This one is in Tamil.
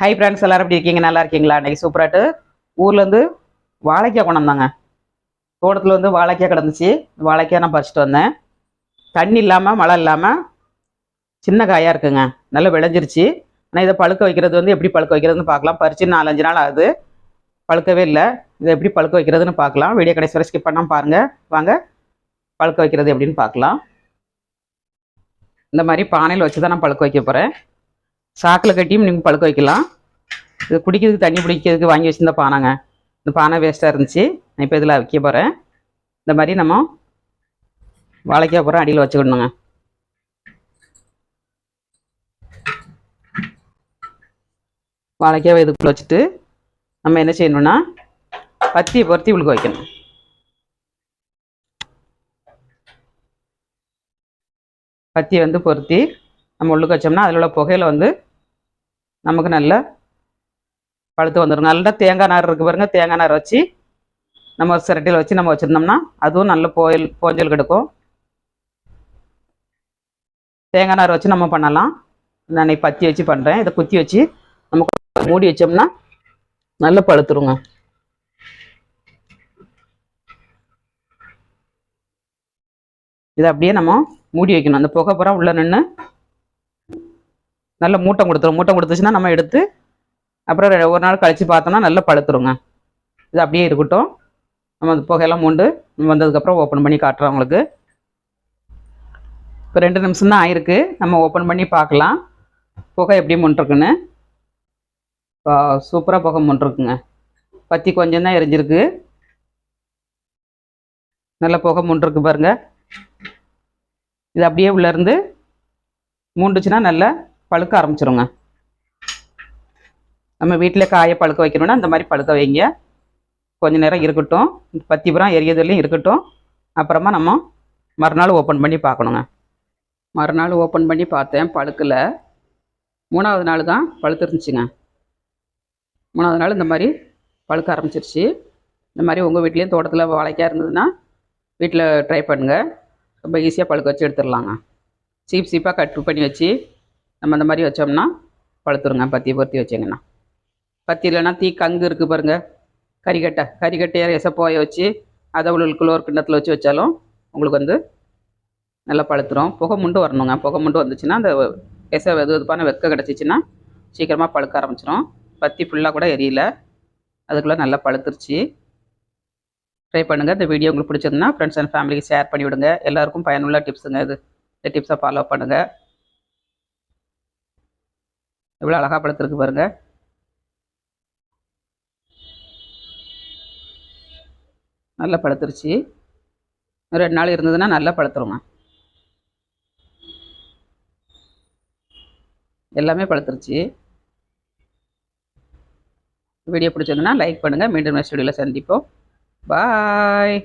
ஹை ஃப்ரெண்ட்ஸ் எல்லாரும் எப்படி இருக்கீங்க? நல்லா இருக்கீங்களா? இன்னைக்கு சூப்பராட்டு ஊர்லேருந்து வாழைக்காய் கொண்டு வந்தாங்க. தோட்டத்தில் வந்து வாழைக்காய் கிடந்துச்சு. வாழைக்காய் நான் பறிச்சிட்டு வந்தேன். தண்ணி இல்லாமல் மழை இல்லாமல் சின்ன காயாக இருக்குங்க. நல்லா விளைஞ்சிருச்சு. ஆனால் இதை பழுக்க வைக்கிறது வந்து எப்படி பழுக்க வைக்கிறதுன்னு பார்க்கலாம். பறிச்சு நாலஞ்சு நாள் ஆகுது. பழுக்கவே இல்லை. இதை எப்படி பழுக்க வைக்கிறதுன்னு பார்க்கலாம். வீடியோ கடைசி வரை ஸ்கிப் பண்ணாமல் பாருங்கள் வாங்க. பழுக்க வைக்கிறது எப்படின்னு பார்க்கலாம். இந்த மாதிரி பானையில் வச்சு தான் நான் பழுக்க வைக்க போகிறேன் சாக்கில் கட்டியும் நீங்கள் பழுக்க வைக்கலாம். இது குடிக்கிறதுக்கு தண்ணி பிடிக்கிறதுக்கு வாங்கி வச்சுருந்த பானைங்க. இந்த பானை வேஸ்ட்டாக இருந்துச்சு. நான் இப்போ இதில் வைக்க போகிறேன் இந்த மாதிரி நம்ம வாழைக்காய் போகிறோம் அடியில் வச்சுக்கணுங்க. வாழைக்காய் இதுக்குள்ள வச்சுட்டு நம்ம என்ன செய்யணும்னா பத்தியை பொருத்தி உழுக்க வைக்கணும். பத்தியை வந்து பொருத்தி நம்ம உள்ளுக்கு வச்சோம்னா அதில் உள்ள புகையில் வந்து நமக்கு நல்ல பழுத்து வந்துடும் நல்லா தேங்காய் நார் இருக்கு பாருங்க. தேங்காய் நார் வச்சு நம்ம ஒரு சிரட்டையில் வச்சு நம்ம வச்சுருந்தோம்னா அதுவும் நல்ல போயில் போஞ்சல் கிடைக்கும். தேங்காய் நார் வச்சு நம்ம பண்ணலாம். நான் இன்னைக்கு பத்தி வச்சு பண்ணுறேன் இதை குத்தி வச்சு நமக்கு மூடி வச்சோம்னா நல்ல பழுத்துருங்க. இதை அப்படியே நம்ம மூடி வைக்கணும். அந்த புகை புறம் உள்ளே நின்று நல்ல மூட்டை கொடுத்துரும். மூட்டை கொடுத்துச்சுன்னா நம்ம எடுத்து அப்புறம் ரெ- ஒரு நாள் கழித்து பார்த்தோம்னா நல்லா பழுத்துருங்க இது அப்படியே இருக்கட்டும். நம்ம அந்த புகையெல்லாம் மூண்டு வந்ததுக்கப்புறம் ஓப்பன் பண்ணி காட்டுறோம் உங்களுக்கு. இப்போ ரெண்டு நிமிஷம் தான் ஆயிருக்கு. நம்ம ஓப்பன் பண்ணி பார்க்கலாம். புகை எப்படி முன்ட்ருக்குன்னு சூப்பராக புகை முன்ட்ருக்குங்க பத்தி கொஞ்சம் தான் எரிஞ்சிருக்கு. நல்ல புகை முன்ட்ருக்கு பாருங்கள் இது அப்படியே உள்ளேருந்து மூண்டுச்சுன்னா நல்லா பழுக்க ஆரம்பிச்சிருங்க. நம்ம வீட்டில் காயை பழுக்க வைக்கணும்னா இந்த மாதிரி பழுக்க வைங்க. கொஞ்ச நேரம் இருக்கட்டும். பத்தி புறம் எரியதுலையும் இருக்கட்டும். அப்புறமா நம்ம மறுநாள் ஓப்பன் பண்ணி பார்க்கணுங்க. மறுநாள் ஓப்பன் பண்ணி பார்த்தேன் பழுக்கல. மூணாவது நாள் தான் பழுத்துருந்துச்சுங்க. மூணாவது நாள் இந்த மாதிரி பழுக்க ஆரம்பிச்சிருச்சு. இந்த மாதிரி உங்கள் வீட்லேயும் தோட்டத்தில் வாழைக்காய் இருந்ததுன்னா வீட்டில் ட்ரை பண்ணுங்கள் ரொம்ப ஈஸியாக பழுக்க வச்சு எடுத்துடலாங்க. சீப் சீப்பாக கட் பண்ணி வச்சு நம்ம இந்த மாதிரி வச்சோம்னா பழுத்துருங்க பத்தி பொருத்தி வச்சிங்கன்னா. பத்தி இல்லைன்னா தீ கங்கு இருக்குது பாருங்கள் கறிக்கட்டை கறிக்கட்டையை எசப்போய வச்சு அதை உள்ளுக்குள்ள ஒரு கிண்ணத்தில் வச்சு வச்சாலும் உங்களுக்கு வந்து நல்லா பழுத்துரும். புகை முண்டு வரணுங்க. புகை முண்டு வந்துச்சுன்னா அந்த எச வெது வெதுப்பான வெக்க கிடச்சிச்சின்னா சீக்கிரமாக பழுக்க ஆரம்பிச்சிடும் பத்தி ஃபுல்லாக கூட எரியல. அதுக்குள்ளே நல்லா பழுத்துருச்சு. ட்ரை பண்ணுங்கள் இந்த வீடியோ உங்களுக்கு பிடிச்சிருந்தா ஃப்ரெண்ட்ஸ் அண்ட் ஃபேமிலிக்கு ஷேர் பண்ணிவிடுங்க. எல்லாருக்கும் பயனுள்ள டிப்ஸுங்க இது. இந்த டிப்ஸை ஃபாலோ பண்ணுங்கள் எவ்வளோ அழகாக படுத்துருக்கு பாருங்கள் நல்லா படுத்துருச்சு. ரெண்டு நாள் இருந்ததுன்னா நல்லா பழுத்துருங்க எல்லாமே படுத்துருச்சு. வீடியோ பிடிச்சிருந்ததுன்னா லைக் பண்ணுங்கள் மீண்டும் நெக்ஸ்ட் வீடியோவில் சந்திப்போம். பாய்